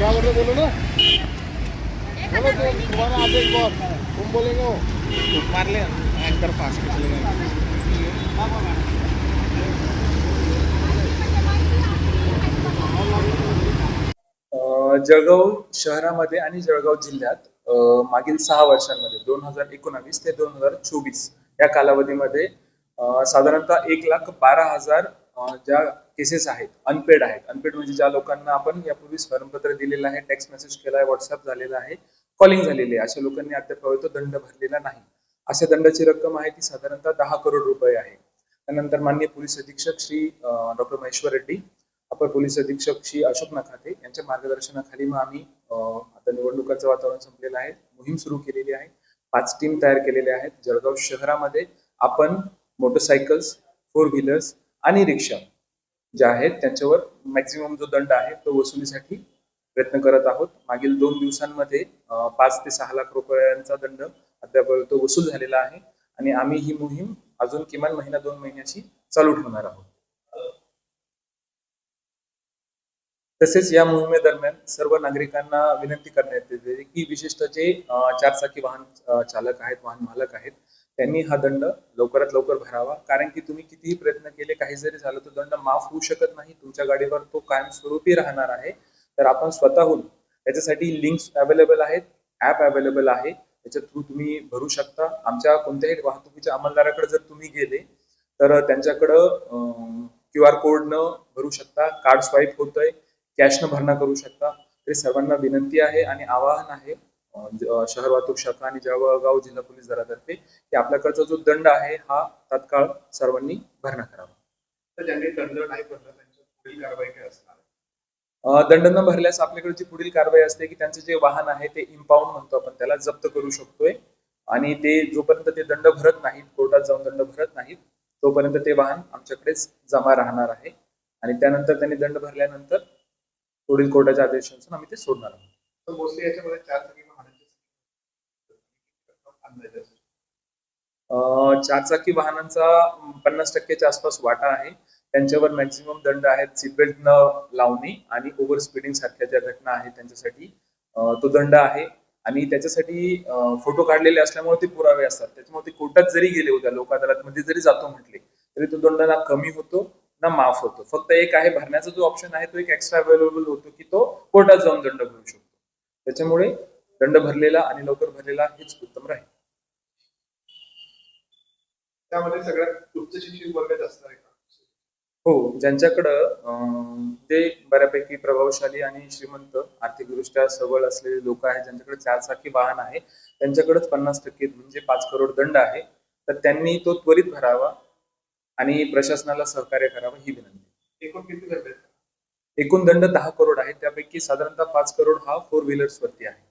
क्या बोल रहे बोलो ना बोलो तो तुम्हारा आगे एक बार तुम बोलेंगे वो मार ले एंकर फास्ट चले जळगाव शहरामध्ये आणि जळगाव जिल्ह्यात मागील सहा वर्षांमध्ये दोन हजार एकोणावीस ते दोन हजार चोवीस या कालावधीमध्ये अ, साधारणतः एक लाख बारा हजार ज्या केसेस आहेत अनपेड आहेत. अनपेड म्हणजे ज्या लोकांना आपण यापूर्वी स्मरणपत्र दिलेलं आहे टेक्स्ट मेसेज केला आहे व्हॉट्सअप झालेला आहे कॉलिंग झालेली आहे. अशा लोकांनी अद्याप तो दंड भरलेला नाही. अशा दंडाची रक्कम आहे ती साधारणतः दहा करोड रुपये आहे. त्यानंतर माननीय पोलीस अधीक्षक श्री डॉक्टर महेश्वर रेड्डी अपर पोलीस अधीक्षक श्री अशोक नखाते यांच्या मार्गदर्शनाखाली मग आम्ही आता निवडणुकांचं वातावरण संपलेलं आहे. मोहीम सुरू केलेली आहे. पाच टीम तयार केलेल्या आहेत. जळगाव शहरामध्ये आपण मोटरसायकल्स फोर व्हीलर्स आणि रिक्षा जे आहेत त्यांच्यावर मॅक्झिमम जो दंड आहे तो वसुलीसाठी प्रयत्न करत आहोत. मागील दोन दिवसांमध्ये पाच ते सहा लाख रुपयांचा दंड अद्याप तो वसूल झालेला आहे आणि आम्ही ही मोहीम अजून किमान महिना दोन महिन्याची चालू ठेवणार आहोत. तसेच या मोहिमेदरम्यान सर्व नागरिकांना विनंती करण्यात येते की विशेषतः जे चारचाकी वाहन चालक आहेत वाहन मालक आहेत त्यांनी हा दंड लवकरात लवकर भरावा. कारण की तुम्ही कितीही प्रयत्न केले काही जरी झालं तो दंड माफ होऊ शकत नाही. तुमच्या गाडीवर तो कायमस्वरूपी राहणार आहे. तर आपण स्वतःहून त्याच्यासाठी लिंक्स अवेलेबल आहेत ऍप अवेलेबल आहे. त्याच्या थ्रू तुम्ही भरू शकता. आमच्या कोणत्याही वाहतुकीच्या अंमलदाराकडे जर तुम्ही गेले तर त्यांच्याकडं क्यू आर कोड न भरू शकता. कार्ड स्वाईप होतंय. कॅश न भरणा करू शकता. तरी सर्वांना विनंती आहे आणि आवाहन आहे शहर वाहतूक शाखा आणि जळगाव जिल्हा पोलीस दलातर्फे की आपल्याकडचा जो दंड आहे हा तात्काळ सर्वांनी भरणा करावा. तर ज्यांनी दंड नाही भरला त्यांच्या पुढील कारवाई काय असणार अं, दंड न भरल्यास आपल्याकडे जी पुढील कारवाई असते की त्यांचं जे वाहन आहे ते इम्पाऊंड म्हणतो आपण त्याला जप्त करू शकतोय. आणि ते जोपर्यंत ते दंड भरत नाहीत कोर्टात जाऊन दंड भरत नाहीत तोपर्यंत ते वाहन आमच्याकडेच जमा राहणार आहे. आणि त्यानंतर त्यांनी दंड भरल्यानंतर पुढील कोर्टाच्या आदेशानुसार आम्ही ते सोडणार आहोत. मोस्टली याच्यामध्ये चार चाकी वाहनांची अंदाज असतो. अं, चारचाकी वाहनांचा पन्नास टक्क्याच्या आसपास वाटा आहे. त्यांच्यावर मॅक्झिमम दंड आहेत सीटबेल्ट न लावणे आणि ओव्हर स्पीडिंग सारख्या ज्या घटना आहेत त्यांच्यासाठी तो दंड आहे. आणि त्याच्यासाठी फोटो काढलेले असल्यामुळे ते पुरावे असतात. त्याच्यामुळे ते कोर्टात जरी गेले उद्या लोक अदालतमध्ये जरी जातो म्हटले तरी तो दंड ना कमी होतो ना माफ होतो. फक्त एक आहे भरण्याचा जो ऑप्शन आहे तो एक एक्स्ट्रा अवेलेबल होतो की तो कोर्टात जाऊन दंड भरू शकतो. त्याच्यामुळे दंड भरलेला आणि लवकर भरलेला हेच उत्तम राहील. त्यामध्ये सगळ्यात उच्च शिक्षित वर्गात असणार आहे का? हो ज्यांच्याकडं ते बऱ्यापैकी प्रभावशाली आणि श्रीमंत आर्थिकदृष्ट्या सबळ असलेले लोक आहेत ज्यांच्याकडे चारचाकी वाहन आहे त्यांच्याकडेच पन्नास टक्के म्हणजे पाच करोड दंड आहे तर त्यांनी तो त्वरित भरावा आणि प्रशासनाला सहकार्य करावं ही विनंती. एकूण किती दंड एकूण दंड दहा करोड आहे त्यापैकी साधारणतः पाच करोड हा फोर व्हीलर्स वरती आहे.